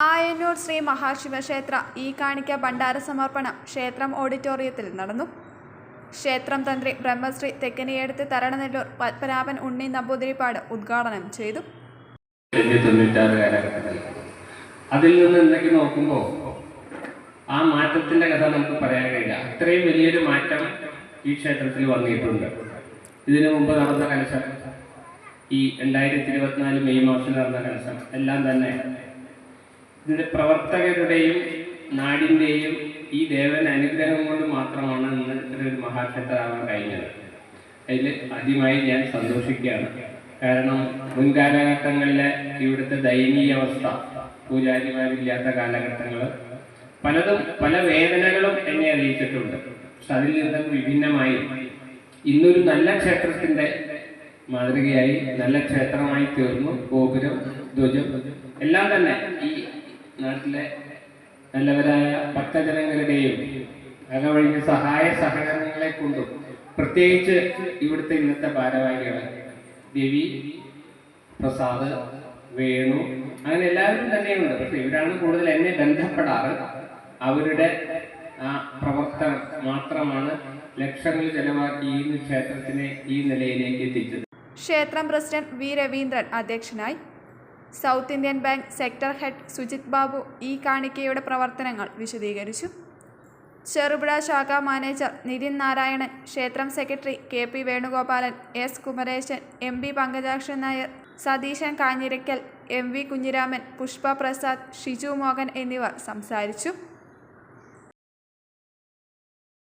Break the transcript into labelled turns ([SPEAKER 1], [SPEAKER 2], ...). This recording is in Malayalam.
[SPEAKER 1] ആയന്നൂർ ശ്രീ മഹാശിവക്ഷേത്ര ഈ കാണിക്ക ഭണ്ഡാര സമർപ്പണം ക്ഷേത്രം ഓഡിറ്റോറിയത്തിൽ നടന്നു. ക്ഷേത്രം തന്ത്രി ബ്രഹ്മശ്രീ തെക്കനിയെടുത്ത് തരണനെല്ലൂർ പത്മനാഭൻ ഉണ്ണി നമ്പൂതിരിപ്പാട് ഉദ്ഘാടനം ചെയ്തു.
[SPEAKER 2] അതിൽ നിന്ന് എന്തൊക്കെ നോക്കുമ്പോൾ ആ മാറ്റത്തിന്റെ കഥ നമുക്ക് പറയാൻ കഴിയില്ല അത്രയും വലിയൊരു മാറ്റം ഈ ക്ഷേത്രത്തിൽ വന്നിട്ടുണ്ട്. ഇതിനു മുമ്പ് നടന്ന കലശം ഈ രണ്ടായിരത്തി ഇരുപത്തിനാല് മെയ് മാസത്തിൽ നടന്ന കലശം എല്ലാം തന്നെ ഇതിന്റെ പ്രവർത്തകരുടെയും നാടിന്റെയും ഈ ദേവൻ അനുഗ്രഹം കൊണ്ട് മാത്രമാണ് ഇന്ന് ഇത്രയൊരു മഹാക്ഷേത്രമാകാൻ കഴിഞ്ഞത്. അതിൽ ആദ്യമായി ഞാൻ സന്തോഷിക്കുകയാണ്. കാരണം മുൻകാലഘട്ടങ്ങളിലെ ഇവിടുത്തെ ദയനീയ അവസ്ഥ പൂജാരിമാരില്ലാത്ത കാലഘട്ടങ്ങൾ പലതും പല വേദനകളും എന്നെ അറിയിച്ചിട്ടുണ്ട്. പക്ഷെ അതിൽ നിന്നും വിഭിന്നമായി ഇന്നൊരു നല്ല ക്ഷേത്രത്തിന്റെ മാതൃകയായി നല്ല ക്ഷേത്രമായി തീർന്നു. ഗോപുരം ധ്വജം എല്ലാം തന്നെ ഈ നാട്ടിലെ നല്ലവരായ ഭക്തജനങ്ങളുടെയും അകവഴിഞ്ഞ സഹായ സഹകരണങ്ങളെ കൊണ്ടും പ്രത്യേകിച്ച് ഇവിടുത്തെ ഇന്നത്തെ ഭാരവാഹികളെ ദേവി പ്രസാദ് വേണു അങ്ങനെ എല്ലാവരും തന്നെയുണ്ട്. പക്ഷെ ഇവരാണ് കൂടുതൽ എന്നെ ബന്ധപ്പെടാറ്. അവരുടെ ആ പ്രവർത്തനം മാത്രമാണ് ലക്ഷങ്ങൾ ചെലവാക്കി ഈ ക്ഷേത്രത്തിനെ ഈ നിലയിലേക്ക് എത്തിച്ചത്.
[SPEAKER 1] ക്ഷേത്രം പ്രസിഡന്റ് വി. രവീന്ദ്രൻ അധ്യക്ഷനായി South Indian Bank sector head Sujith Babu ഈ കാണിക്കയുടെ പ്രവർത്തനങ്ങൾ വിശദീകരിച്ചു. ചെറുപുഴ ശാഖ മാനേജർ നിതിൻ നാരായണൻ ക്ഷേത്രം secretary K P Venugopalan S Kumaresan M P Pankajakshan Nair Satheesan Kanjirakkal M V Kunhiraman Pushpa Prasad Shiju Mohan എന്നിവർ സംസാരിച്ചു.